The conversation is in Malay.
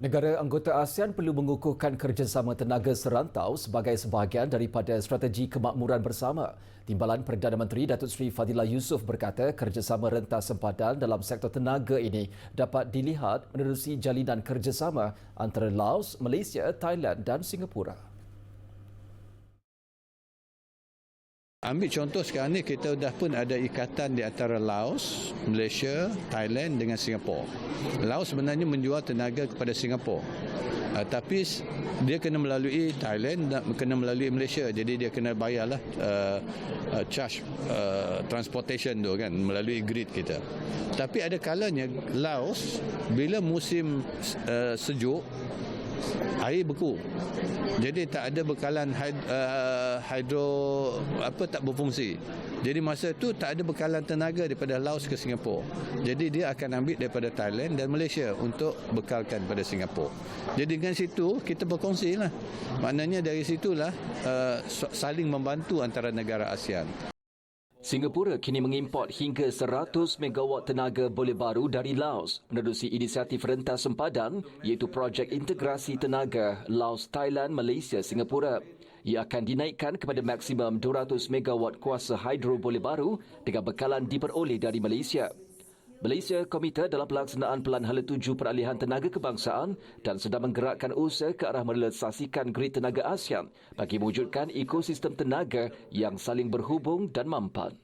Negara anggota ASEAN perlu mengukuhkan kerjasama tenaga serantau sebagai sebahagian daripada strategi kemakmuran bersama. Timbalan Perdana Menteri Datuk Seri Fadila Yusof berkata kerjasama rentas sempadan dalam sektor tenaga ini dapat dilihat menerusi jalinan kerjasama antara Laos, Malaysia, Thailand dan Singapura. Ambil contoh sekarang ni kita dah pun ada ikatan di antara Laos, Malaysia, Thailand dengan Singapura. Laos sebenarnya menjual tenaga kepada Singapura. Uh, tapi dia kena melalui Thailand dan kena melalui Malaysia. Jadi dia kena bayarlah uh, uh, charge uh, transportation tu kan melalui grid kita. Tapi ada kalanya Laos bila musim uh, sejuk air beku. Jadi tak ada bekalan uh, hidro apa tak berfungsi. Jadi masa tu tak ada bekalan tenaga daripada Laos ke Singapura. Jadi dia akan ambil daripada Thailand dan Malaysia untuk bekalkan pada Singapura. Jadi dengan situ kita berkongsi lah. Maknanya dari situlah uh, saling membantu antara negara ASEAN. Singapura kini mengimport hingga 100 megawatt tenaga boleh baru dari Laos menerusi inisiatif rentas sempadan iaitu projek integrasi tenaga Laos, Thailand, Malaysia, Singapura. Ia akan dinaikkan kepada maksimum 200 megawatt kuasa hidro boleh baru dengan bekalan diperoleh dari Malaysia. Malaysia komite dalam pelaksanaan Pelan Hala Tuju Peralihan Tenaga Kebangsaan dan sedang menggerakkan usaha ke arah merealisasikan grid tenaga ASEAN bagi mewujudkan ekosistem tenaga yang saling berhubung dan mampan.